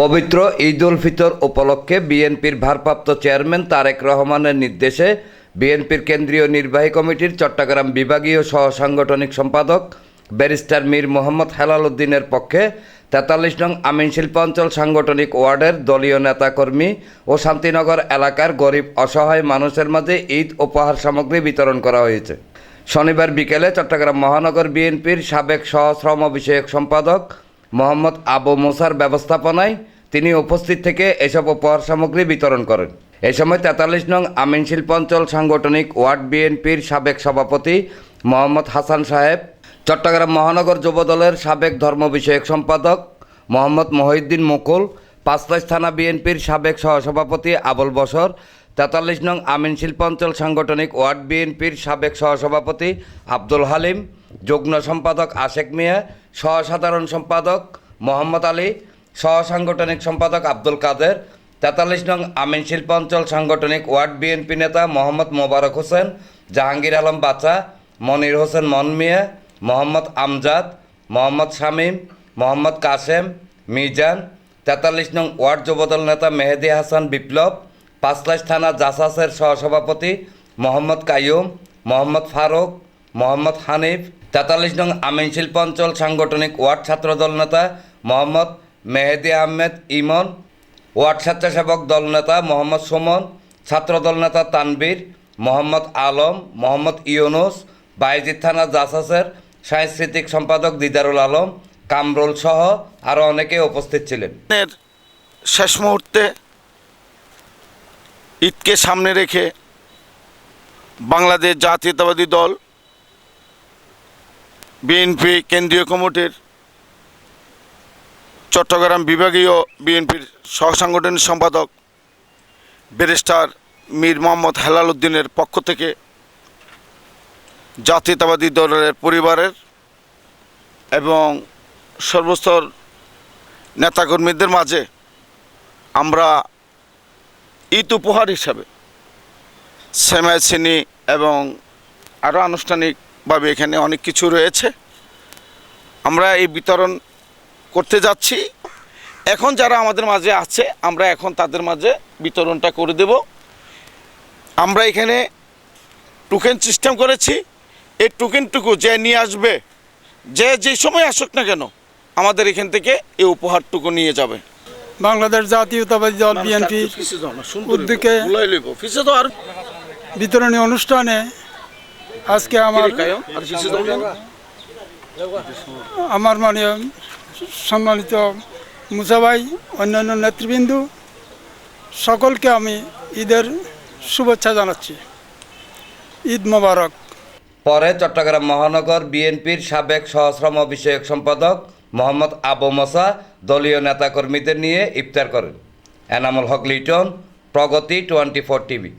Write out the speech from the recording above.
পবিত্র ঈদ উল ফিতর উপলক্ষে বিএনপির ভারপ্রাপ্ত চেয়ারম্যান তারেক রহমানের নির্দেশে বিএনপির কেন্দ্রীয় নির্বাহী কমিটির চট্টগ্রাম বিভাগীয় সহ সাংগঠনিক সম্পাদক ব্যারিস্টার মীর মোহাম্মদ হেলাল উদ্দিনের পক্ষে তেতাল্লিশ নং আমিন শিল্পাঞ্চল সাংগঠনিক ওয়ার্ডের দলীয় নেতাকর্মী ও শান্তিনগর এলাকার গরিব অসহায় মানুষের মাঝে ঈদ উপহার সামগ্রী বিতরণ করা হয়েছে। শনিবার বিকেলে চট্টগ্রাম মহানগর বিএনপির সাবেক সহশ্রম বিষয়ক সম্পাদক মোহাম্মদ আবু মুসার ব্যবস্থাপনায় তিনি উপস্থিত থেকে এসব উপহার সামগ্রী বিতরণ করেন। এ সময় তেতাল্লিশ নং আমিন শিল্পাঞ্চল সাংগঠনিক ওয়ার্ড বিএনপির সাবেক সভাপতি মোহাম্মদ হাসান সাহেব, চট্টগ্রাম মহানগর যুবদলের সাবেক ধর্ম বিষয়ক সম্পাদক মোহাম্মদ মহিউদ্দিন মুকুল, পাঁচলাইশ থানা বিএনপির সাবেক সহসভাপতি আবুল বসর তেতাল্লিশ নং আমিন শিল্পাঞ্চল সাংগঠনিক ওয়ার্ড বিএনপির সাবেক সহসভাপতি আব্দুল হালিম, যুগ্ম সম্পাদক আশেক মিয়া, সহসাধারণ সম্পাদক মোহাম্মদ আলী সহসাংগঠনিক সম্পাদক আব্দুল কাদের, তেতাল্লিশ নং আমিন শিল্পাঞ্চল সাংগঠনিক ওয়ার্ড বিএনপি নেতা মোহাম্মদ মোবারক হোসেন, জাহাঙ্গীর আলম বাচা মনির হোসেন মন মিয়া মোহাম্মদ আমজাদ, মোহাম্মদ শামীম, মোহাম্মদ কাসেম, মিজান, তেতাল্লিশ নং ওয়ার্ড যুবদল নেতা মেহেদি হাসান বিপ্লব, পাঁচলাইশ থানা জাসাসের সহসভাপতি মোহাম্মদ কাইয়ুম, মোহাম্মদ ফারুক, মোহাম্মদ হানিফ, তেতাল্লিশ নং আমিন শিল্পাঞ্চল সাংগঠনিক ওয়ার্ড ছাত্রদল নেতা মোহাম্মদ মেহেদি আহমেদ ইমন, ওয়ার্ড স্বেচ্ছাসেবক দল নেতা মোহাম্মদ সুমন ছাত্রদল নেতা তানবীর মোহাম্মদ আলম, মোহাম্মদ ইউনুস বাইজিদ থানা জাসাসের সাংস্কৃতিক সম্পাদক দিদারুল আলম, কামরুল সহ আরও অনেকে উপস্থিত ছিলেন। শেষ মুহূর্তে ঈদকে সামনে রেখে বাংলাদেশ জাতীয়তাবাদী দল, বিএনপি, কেন্দ্রীয় কমিটির চট্টগ্রাম বিভাগীয় বিএনপির সহসাংগঠনিক সম্পাদক ব্যারিস্টার মীর মোহাম্মদ হেলাল উদ্দিনের পক্ষ থেকে জাতীয়তাবাদী দলের পরিবারের এবং সর্বস্তর নেতাকর্মীদের মাঝে আমরা ঈদ উপহার হিসাবে সেমাই এবং আরও আনুষ্ঠানিকভাবে এখানে অনেক কিছু রয়েছে। আমরা এই বিতরণ করতে যাচ্ছি। এখন যারা আমাদের মাঝে আছে আমরা এখন তাদের মাঝে বিতরণটা করে দেব। আমরা এখানে টোকেন সিস্টেম করেছি। এই টোকেনটুকু যে নিয়ে আসবে যে যে সময় আসুক না কেন আমাদের এখান থেকে এই উপহারটুকু নিয়ে যাবে। বাংলাদেশ জাতীয়তাবাদী দল বিএনপি উদ্যোগে বিতরণী অনুষ্ঠানে আজকে আমার আমার মানে সম্মানিত মুসাভাই, অন্যান্য নেতৃবৃন্দ, সকলকে আমি ঈদের শুভেচ্ছা জানাচ্ছি। ঈদ মোবারক। পরে চট্টগ্রাম মহানগর বিএনপির সাবেক সহশ্রম বিষয়ক সম্পাদক মোহাম্মদ আবু মসা দলীয় নেতাকর্মীদের নিয়ে ইফতার করেন। Enamul Haque Liton, Pragati twenty four TV.